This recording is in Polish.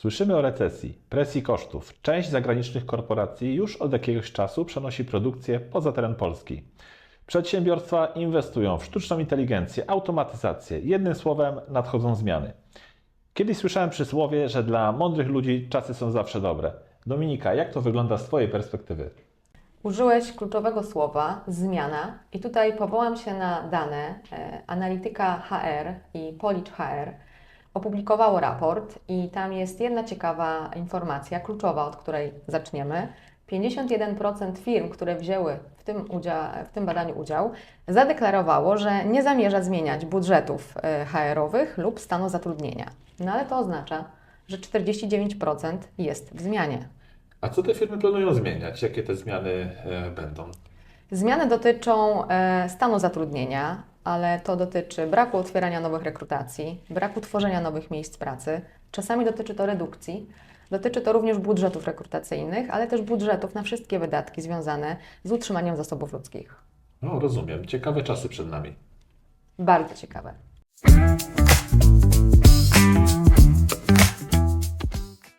Słyszymy o recesji, presji kosztów. Część zagranicznych korporacji już od jakiegoś czasu przenosi produkcję poza teren Polski. Przedsiębiorstwa inwestują w sztuczną inteligencję, automatyzację. Jednym słowem, nadchodzą zmiany. Kiedyś słyszałem przysłowie, że dla mądrych ludzi czasy są zawsze dobre. Dominika, jak to wygląda z Twojej perspektywy? Użyłeś kluczowego słowa zmiana i tutaj powołam się na dane. E, Analityka HR i Policz HR opublikowało raport i tam jest jedna ciekawa informacja, kluczowa, od której zaczniemy. 51% firm, które wzięły w tym, udzia- w tym badaniu udział, zadeklarowało, że nie zamierza zmieniać budżetów e, HR-owych lub stanu zatrudnienia. No ale to oznacza, że 49% jest w zmianie. A co te firmy planują zmieniać? Jakie te zmiany e, będą? Zmiany dotyczą e, stanu zatrudnienia, ale to dotyczy braku otwierania nowych rekrutacji, braku tworzenia nowych miejsc pracy. Czasami dotyczy to redukcji. Dotyczy to również budżetów rekrutacyjnych, ale też budżetów na wszystkie wydatki związane z utrzymaniem zasobów ludzkich. No, rozumiem. Ciekawe czasy przed nami. Bardzo ciekawe.